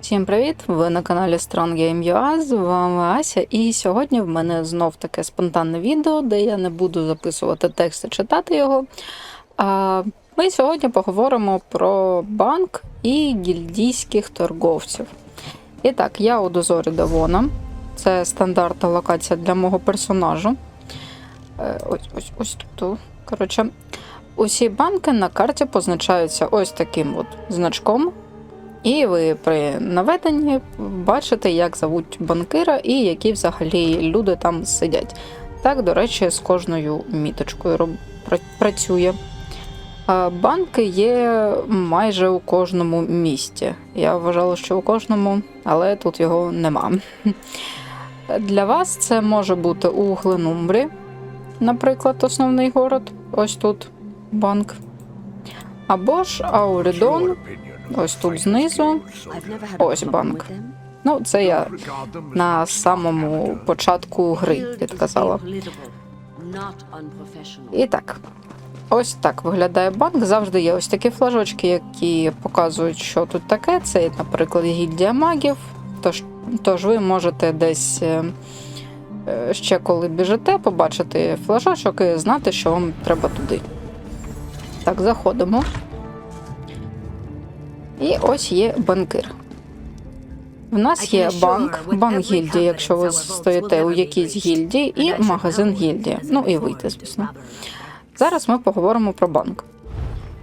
Всім привіт! Ви на каналі Strong Game UA, з вами Ася, і сьогодні в мене знов таке спонтанне відео, де я не буду записувати текст і читати його. А ми сьогодні поговоримо про банк і гільдійських торговців. І так, я у дозорі Давона. Це стандартна локація для мого персонажу. Е, Ось ось ось тут. Коротше, усі банки на карті позначаються ось таким от значком. І ви при наведенні бачите, як зовуть банкира і які взагалі люди там сидять. Так, до речі, з кожною міточкою працює. Банки є майже у кожному місті. Я вважала, що у кожному, але тут його нема. Для вас це може бути у Гленумбрі, наприклад, основний город. Ось тут банк. Або ж Аурідон, ось тут знизу. Ось банк. Ну, це я на самому початку гри підказала. І так. Ось так виглядає банк. Завжди є ось такі флажочки, які показують, що тут таке. Це, наприклад, гільдія магів. Тож, тож ви можете десь е, е, ще коли біжите, побачити флажочок і знати, що вам треба туди. Так, заходимо. І ось є банкир. В нас є банк, банк гільдії, якщо ви стоїте у якійсь гільдії, і магазин гільдії. Ну і вийти, звісно. Зараз ми поговоримо про банк.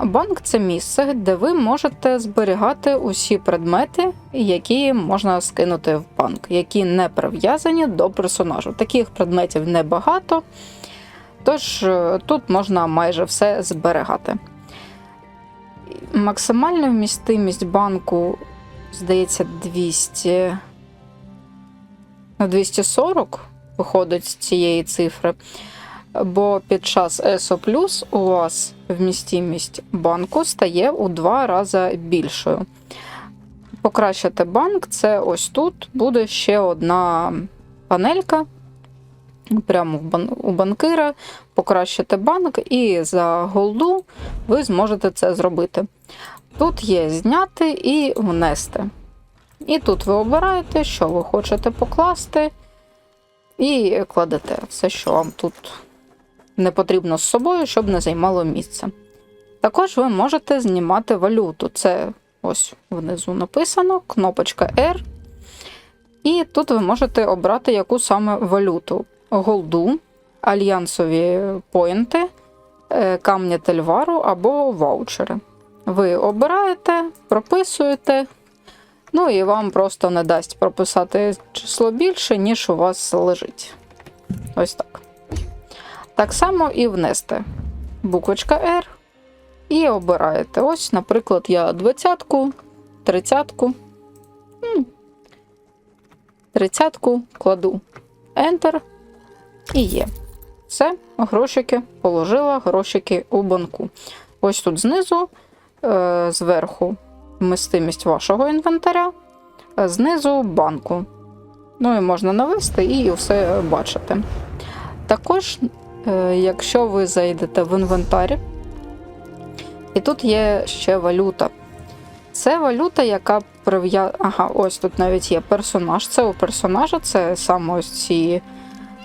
Банк це місце, де ви можете зберігати усі предмети, які можна скинути в банк, які не прив'язані до персонажу. Таких предметів небагато, тож е, тут можна майже все зберігати. Максимальна вмістимість банку, здається, 200. На 240 виходить з цієї цифри. Бо під час ЕСО у вас вмістимість банку стає у два рази більшою. Покращити банк це ось тут буде ще одна панелька. Прямо у банкира покращити банк, і за голду ви зможете це зробити. Тут є зняти і внести. І тут ви обираєте, що ви хочете покласти, і кладете все, що вам тут не потрібно з собою, щоб не займало місце. Також ви можете знімати валюту. Це ось внизу написано, кнопочка R. І тут ви можете обрати яку саме валюту: голду, альянсові поінти, е, камні тельвару або ваучери. Ви обираєте, прописуєте, ну і вам просто не дасть прописати число більше, ніж у вас лежить. Ось так. Так само і внести буквочка R і обираєте. Ось, наприклад, я 20-ку, 30-ку. 30-ку кладу Enter і є. Все, грошики положила, грошики у банку. Ось тут знизу, е, зверху вмістимість вашого інвентаря, е, знизу банку. Ну і можна навести і все бачити. Також, е, якщо ви зайдете в інвентар, і тут є ще валюта. Це валюта, яка прив'я... Ага, ось тут навіть є персонаж. Це у персонажа, це саме ось ці.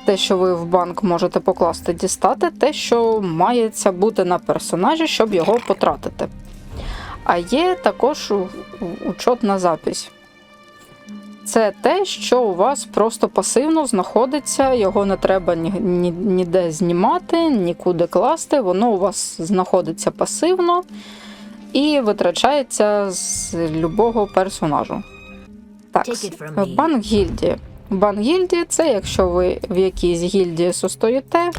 Те, що ви в банк можете покласти, дістати, те, що мається бути на персонажі, щоб його потратити. А є також учетна запись. Це те, що у вас просто пасивно знаходиться, його не треба ні, ні, ніде знімати, нікуди класти, воно у вас знаходиться пасивно і витрачається з любого персонажу. Так, банк гільдії. Банк гільдії це якщо ви в якійсь гільдії состоїте,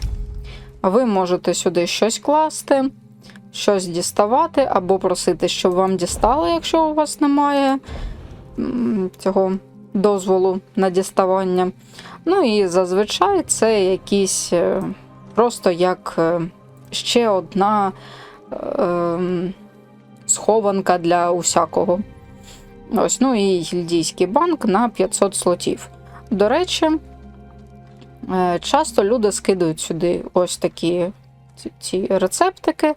ви можете сюди щось класти, щось діставати, або просити, щоб вам дістали, якщо у вас немає цього дозволу на діставання. Ну і зазвичай це якісь е, просто як е, ще одна е, схованка для усякого. Ось, ну і гільдійський банк на 500 слотів. До речі, е, часто люди скидують сюди ось такі ці- рецептики,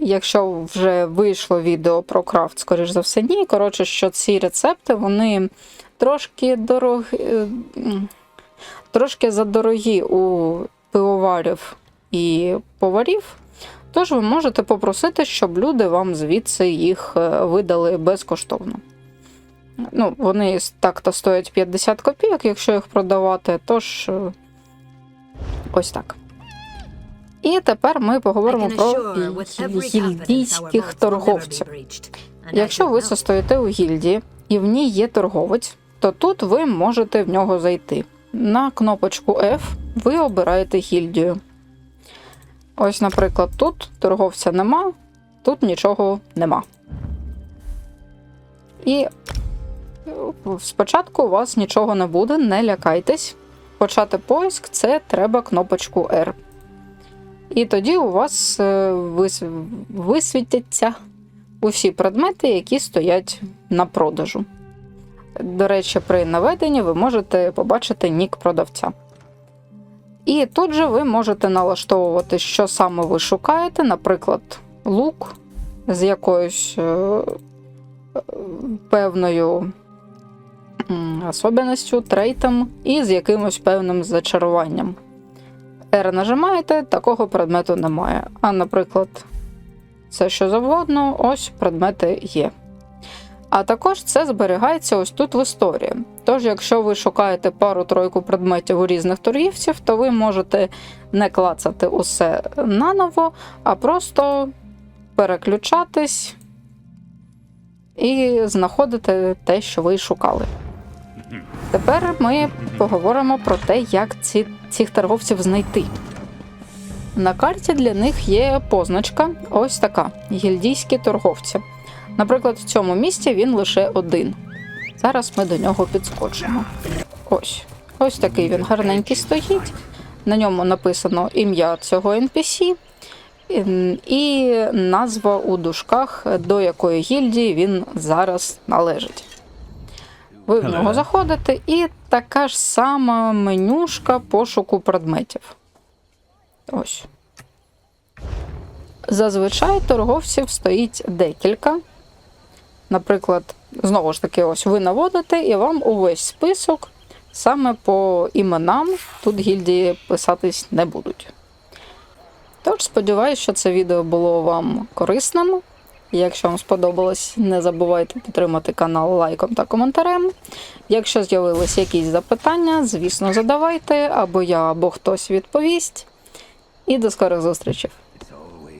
Якщо вже вийшло відео про крафт, скоріш за все, ні. Коротше, що ці рецепти вони трошки дорогі, е, трошки задорогі у пивоварів і поварів. Тож ви можете попросити, щоб люди вам звідси їх е, видали безкоштовно. Ну, вони так-то стоять 50 копійок, якщо їх продавати, тож е, ось так. І тепер ми поговоримо про гільдійських торговців. Якщо ви состоїте у гільдії і в ній є торговець, то тут ви можете в нього зайти. На кнопочку F ви обираєте гільдію. Ось, наприклад, тут торговця нема, тут нічого нема. І спочатку у вас нічого не буде, не лякайтесь. Почати поиск це треба кнопочку R. І тоді у вас е, висвітяться усі предмети, які стоять на продажу. До речі, при наведенні ви можете побачити нік продавця. І тут же ви можете налаштовувати, що саме ви шукаєте, наприклад, лук з якоюсь е, е, певною особливістю, трейтом і з якимось певним зачаруванням. R нажимаєте, такого предмету немає. А, наприклад, все що завгодно, ось предмети є. А також це зберігається ось тут в історії. Тож, якщо ви шукаєте пару-тройку предметів у різних торгівців, то ви можете не клацати усе наново, а просто переключатись і знаходити те, що ви шукали. Тепер ми поговоримо про те, як ці, цих торговців знайти. На карті для них є позначка ось така: гільдійські торговці. Наприклад, в цьому місці він лише один. Зараз ми до нього підскочимо. Ось. Ось такий він гарненький стоїть. На ньому написано ім'я цього NPC і назва у дужках, до якої гільдії він зараз належить. Ви в нього заходите, і така ж сама менюшка пошуку предметів. Ось. Зазвичай торговців стоїть декілька. Наприклад, знову ж таки, ось ви наводите, і вам увесь список саме по іменам тут гільдії писатись не будуть. Тож, сподіваюся, що це відео було вам корисним. Якщо вам сподобалось, не забувайте підтримати канал лайком та коментарем. Якщо з'явились якісь запитання, звісно, задавайте, або я, або хтось відповість. І до скорих зустрічей!